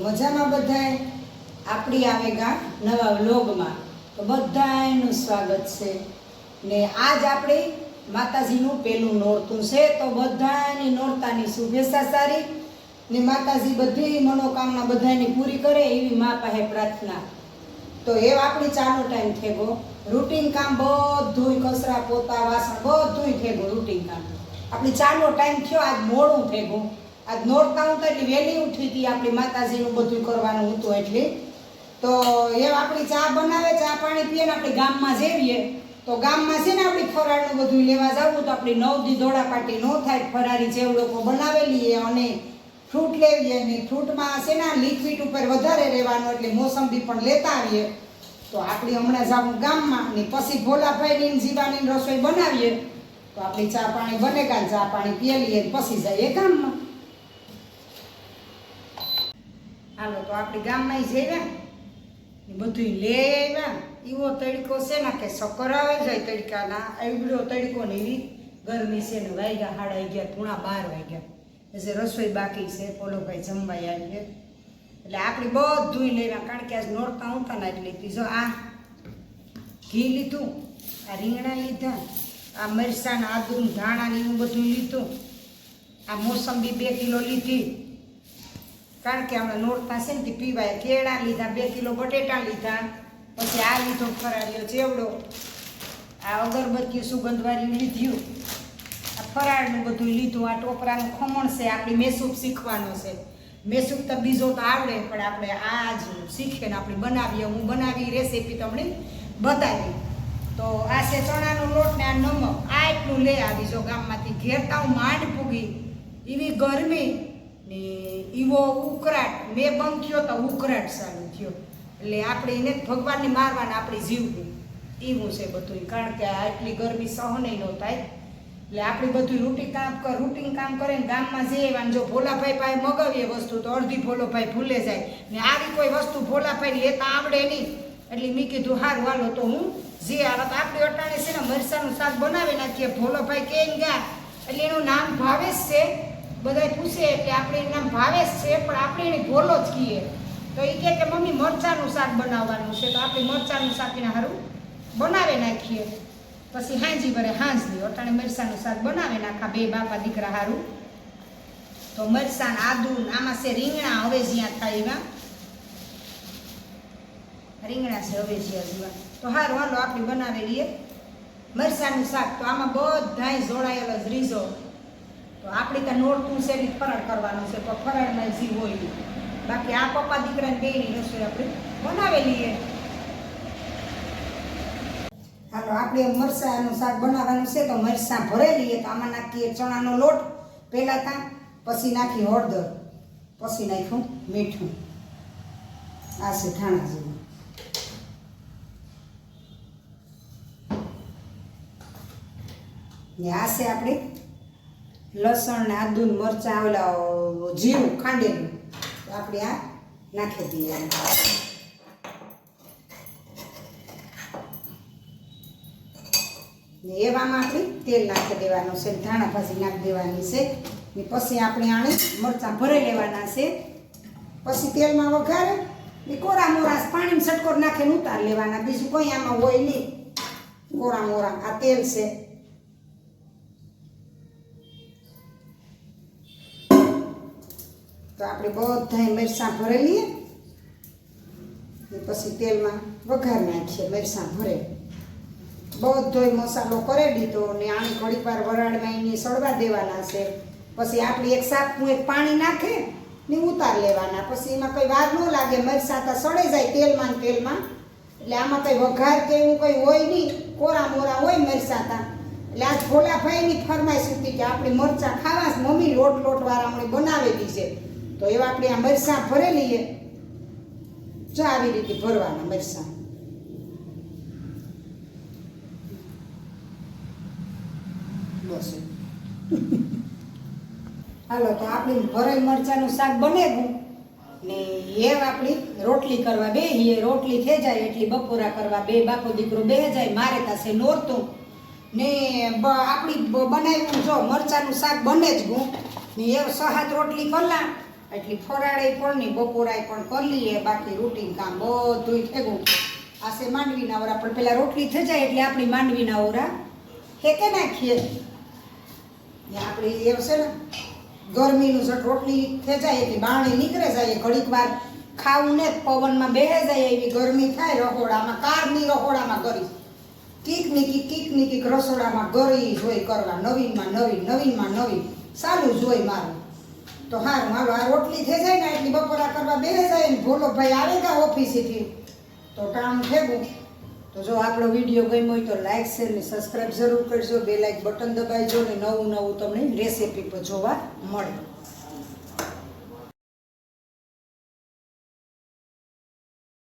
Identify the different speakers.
Speaker 1: મજામાં બધાએ આપણી આવે ગા નવા વ્લોગમાં. તો બધાનું સ્વાગત છે. ને આજ આપણે માતાજીનું પેલું નોરતું છે. તો બધાની નોરતાની શુભેચ્છા સારી. ને માતાજી બધી મનોકામના બધાની પૂરી કરે એવી મા પાસે પ્રાર્થના. તો એ આપણી ચાનો ટાઈમ થેગો. રૂટીન કામ બધુંય કચરા પોતા વાસણ બધુંય થેગો રૂટીન કામ. આપણી ચાનો ટાઈમ થયો, આજ મોડું થેગું. આજ નોરતા તો એટલી વહેલી ઉઠી હતી આપણી માતાજીનું બધું કરવાનું હતું એટલે. તો એ આપણી ચા બનાવે, ચા પાણી પીએ ને આપણે ગામમાં જઈએ. તો ગામમાં છે ને આપણી ફરાળનું બધું લેવા જવું, તો આપણી નવ દી દોડા પાટી ન થાય, ફરારી ચેવડો બનાવેલી અને ફ્રૂટ લેવીએ ને ફ્રૂટમાં છે ને લિક્વિડ ઉપર વધારે રહેવાનું એટલે મોસંબી પણ લેતા આવીએ. તો આપણે હમણાં જાવું ગામમાં ને પછી ભોલાભાઈની જીવાની રસોઈ બનાવીએ. તો આપણી ચા પાણી બને કાં ચા પાણી પીએ લઈએ પછી જઈએ ગામમાં. હાલો, તો આપણે ગામમાં જઈએ ને બધું લેવા એવો તડકો છે ને કે શક્કર આવે જાય તડકાના એવડો તડકો ને એવી ગરમી છે ને વાગ્યા સાડા ગયા પૂણા બાર વાગ્યા. એટલે રસોઈ બાકી છે, પોલોભાઈ જમવાઈ આવીએ એટલે આપણે બધું લેવા કારણ કે આજ નોરતા ઉતા ને એટલે જો આ ઘી લીધું, આ રીંગણા લીધા, આ મરસાના આદુ ધાણા ને એવું બધું લીધું. આ મોસંબી બે કિલો લીધી. કારણ કે હમણાં નોરતા છે ને કે પીવાય કેળા લીધા, બે કિલો બટેટા લીધા, પછી આ લીધો ફરાળીઓ ચેવડો. આ અગરબત્તી સુગંધવાળી લીધ્યું આ ફરાળનું બધું લીધું, આ ટોપરાનું ખમણ છે, આપણી મેસૂપ શીખવાનો છે. મેસૂપ તો બીજો તો આવડે, પણ આપણે આ જ શીખીએ ને, આપણે બનાવીએ. હું બનાવી રેસીપી તમને બતાવી. તો આ છે ચણાનો લોટ ને આ નમક. આ એટલું લે આવી જો ગામમાંથી ઘેરતા માંડ પૂગી. એવી ગરમી ને ઈવો ઉકરાટ, મેં બંધ થયો તો ઉકરાટ ચાલુ થયો. એટલે આપણે એને ભગવાનને મારવાના આપણી જીવવું એવું છે બધું કારણ કે આ એટલી ગરમી સહન ન થાય. એટલે આપણે બધું રૂટીન કામ કર, રૂટીન કામ કરે ને ગામમાં જઈએ અને જો ભોલાભાઈ પાસે મગાવીએ વસ્તુ તો અડધી ભોલોભાઈ ભૂલે જાય. ને આવી કોઈ વસ્તુ ભોલાભાઈ લેતા આવડે નહીં. એટલે મેં કીધું, હાર, હાલો, તો હું જે આવે તો આપણે અટાણે છે ને મરસાનું શાક બનાવી નાખીએ. ભોલોભાઈ કે ગયા એટલે એનું નામ ભાવેશ છે. બધા પૂછે એટલે આપણે એના ભાવે છે, પણ આપણે એને ભોલો જ કહીએ તો એ કહે કે મમ્મી મરચાનું શાક બનાવવાનું છે, તો આપણે મરચાનું શાક એને સારું બનાવી નાખીએ. પછી હાંજી વરે હાંજની અટાણે મરચાનું શાક બનાવી નાખા, બે બાપા દીકરા હારું. તો મરચાં, આદુ આમાં છે રીંગણા હવે જ્યાં થાય એવા. રીંગણા છે હવે જ્યાં જીવા. તો હારું, હાલો, આપણે બનાવી લઈએ. મરચાંનું શાક તો આમાં બધાય જોડાયેલો જ રીઝો. તો આપણે ત્યાં નોરતું છે એટલે ફરાળ કરવાનું છે, તો ફરણમાં જી હોય બાકી આ પપ્પા દીકરાને બેની રસોઈ આપણે બનાવેલી છે. હાલો, આપણે મરચાંનું શાક બનાવવાનું છે, તો મરચાં ભરેલી તો આમાં નાખીએ ચણાનો લોટ, પહેલાં ત્યાં પછી નાખી હળદર, પછી નાખ્યું મીઠું. આ છે ધાણા જેવું ને આ છે આપણે લસણ ને આદુ ને મરચાં ઓલા જીરું ખાંડેલું. તો આપણે આ નાખી દઈએ. ને એવામાં આપણે તેલ નાખી દેવાનું છે, ધાણા ભાજી નાખી દેવાની છે. ને પછી આપણે આને મરચાં ભરાઈ લેવાના છે. પછી તેલમાં વઘારે, ને કોરા મોરા પાણીમાં સટકોર નાખીને ઉતાર લેવાના. બીજું કોઈ આમાં હોય નહીં. કોરા મોરા, આ તેલ છે. તો આપણે બધા મરસાં ભરી લઈએ પછી તેલમાં વઘાર નાખીએ મરસાં ભરે. બધોય મસાલો કરી દીધો ને આણી ઘડી વાર વરાળમાં એને સળવા દેવાના છે. પછી આપણે એક સાપનું એક પાણી નાખે ને ઉતાર લેવાના. પછી એમાં કંઈ વાર ન લાગે મરસાં તો સળે જાય તેલમાં ને તેલમાં. એટલે આમાં કંઈ વઘાર કે એવું કંઈ હોય નહીં, કોરા મોરા હોય મરસાં તા. એટલે આજ ભોલાભાઈની ફરમાઈશ હતી કે આપણે મરચાં ખાવા મમ્મી લોટ લોટ મને બનાવેલી છે. તો એવા આપણે આ મરસા ભરી લઈએ જો આવી રીતે ભરવાના મરસા બસ હાલો, તો આપણી ભરાઈ મરચાંનું શાક બને બનેગું ને એ આપણી રોટલી કરવા બેહીએ રોટલી થઈ જાય એટલી બપોરા કરવા બે, બાપો દીકરો બે જાય, મારે પાસે નોરતું. ને આપણી બનાવ્યું જો મરચાંનું શાક બને જ ગું ને એ સહાત રોટલી કરલા. એટલી ફરાળે પણ નહીં બપોરાય પણ કરી લઈએ, બાકી રૂટીન કામ બધું ભેગું. આશે માંડવીના ઓરા પણ પેલા રોટલી થઈ જાય એટલે આપણી માંડવીના ઓરા હેકે નાખીએ. આપણે આપણી એ છે ને, ગરમીનું જટ રોટલી થઈ જાય એટલે બાણી નીકળે જાય, ઘડીક વાર ખાવું ને પવનમાં બેહે જાય એવી ગરમી થાય રહોડામાં કારની રહોડામાં કરી કીકની કીકની કીક રસોડામાં ગરી જોઈ કરવા, નવીનમાં નવીન નવીનમાં નવીન. સારું જોઈ મારું. તો હારું, હાલો, આ રોટલી થઈ જાય ને, એટલી બપોરા કરવા બેહે જાય ને ભોલો ભાઈ આવે કા ઓફિસેથી. તો કામ થયું તો જો આપણો વીડિયો ગમ્યો હોય તો લાઇક શેર ને સબસ્ક્રાઈબ જરૂર કરજો, બે લાઇક બટન દબાવજો ને નવું નવું તમને રેસીપી જોવા મળે.